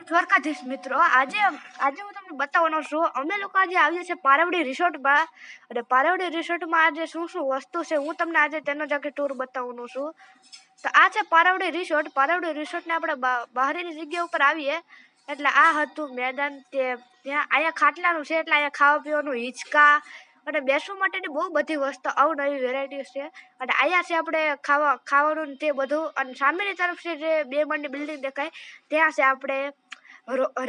દ્વારકાધીશ મિત્રો, આજે આજે હું તમને બતાવવાનો છું, અમે લોકો આજે આવીએ છીએ પારવડી રિસોર્ટમાં અને પારવડી રિસોર્ટમાં આજે શું શું વસ્તુ છે, હું તમને આજે તેનો જ ટૂર બતાવવાનો છું. તો આ છે પારવડી રિસોર્ટ પારવડી રિસોર્ટને આપણે બહારની જગ્યા ઉપર આવીએ. એટલે આ હતું મેદાન તે, ત્યાં અહીંયા ખાટલાનું છે, એટલે અહીંયા ખાવા પીવાનું હિંચકા અને બેસવા માટેની બહુ બધી વસ્તુ અવનવી વેરાયટીઝ છે. અને અહીંયા છે આપણે ખાવા ખાવાનું તે બધું અને સામેની તરફ છે જે બે માળની બિલ્ડિંગ દેખાય ત્યાં છે આપણે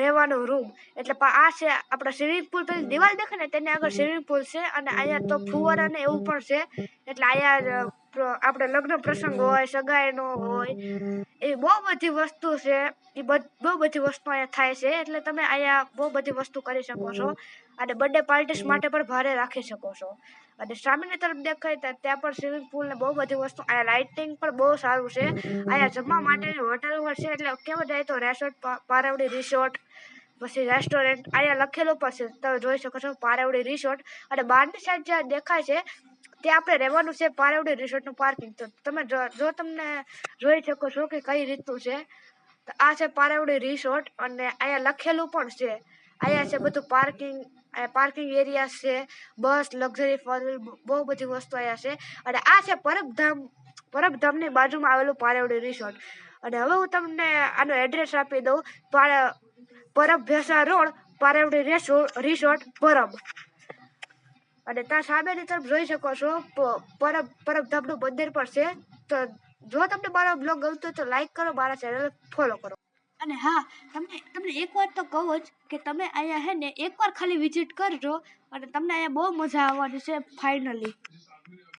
રહેવાનો રૂમ એટલે આ છે આપણા સ્વિમિંગ પુલ પેલી દિવાલ દેખાય ને તેની આગળ સ્વિમિંગ પુલ છે અને અહીંયા તો ફુવારા ને એવું પણ છે. એટલે અહીંયા આપણે લગ્ન પ્રસંગ હોય સગાઈનો હોય એ બહુ બધી વસ્તુ છે એ બહુ બધી વસ્તુ અહીંયા થાય છે એટલે તમે અહીંયા બહુ બધી વસ્તુ કરી શકો છો. અને બર્થડે પાર્ટીસ માટે પણ ભારે રાખી શકો છો. અને સામેની તરફ દેખાય ત્યાં પણ સ્વિમિંગ પુલ ને બહુ બધી વસ્તુ અહીંયા લાઇટિંગ પણ બહુ સારું છે. અહીંયા જમવા માટેની હોટલ પણ છે એટલે કેવું જાય તો રેસોર્ટ પારાવડી રિસોર્ટ પછી રેસ્ટોરન્ટ અહીંયા લખેલું પણ છે તમે જોઈ શકો છો પારાવડી રિસોર્ટ અને બહારની સાઈડ જ્યાં દેખાય છે તે આપણે રહેવાનું છે પારવડી રિસોર્ટનું પાર્કિંગ તો તમે જો તમને જોઈ શકો છો કે કઈ રીતનું છે. તો આ છે પારેવડી રિસોર્ટ અને અહીંયા લખેલું પણ છે. અહીંયા છે બધું પાર્કિંગ પાર્કિંગ એરિયા છે બસ લક્ઝરી ફોર બહુ બધી વસ્તુ અહીંયા છે. અને આ છે પરબધામ, પરબધામની બાજુમાં આવેલું પારેવડી રિસોર્ટ અને હવે હું તમને આનો એડ્રેસ આપી દઉં. પાર- પરબ ભેસા રોડ, પારેવડી રેસો- રિસોર્ટ પરબ. અને ત્યાં સામેની તરફ જોઈ શકો છો પરબ પરબધામનું મંદિર પણ છે. તો જો તમને મારો બ્લોગ ગમતો તો લાઈક કરો, મારા ચેનલ ફોલો કરો. અને હા, તમને તમને એક વાત તો કહું જ કે તમે અહીંયા હે ને એકવાર ખાલી વિઝિટ કરજો અને તમને અહીંયા બહુ મજા આવવાની છે ફાઇનલી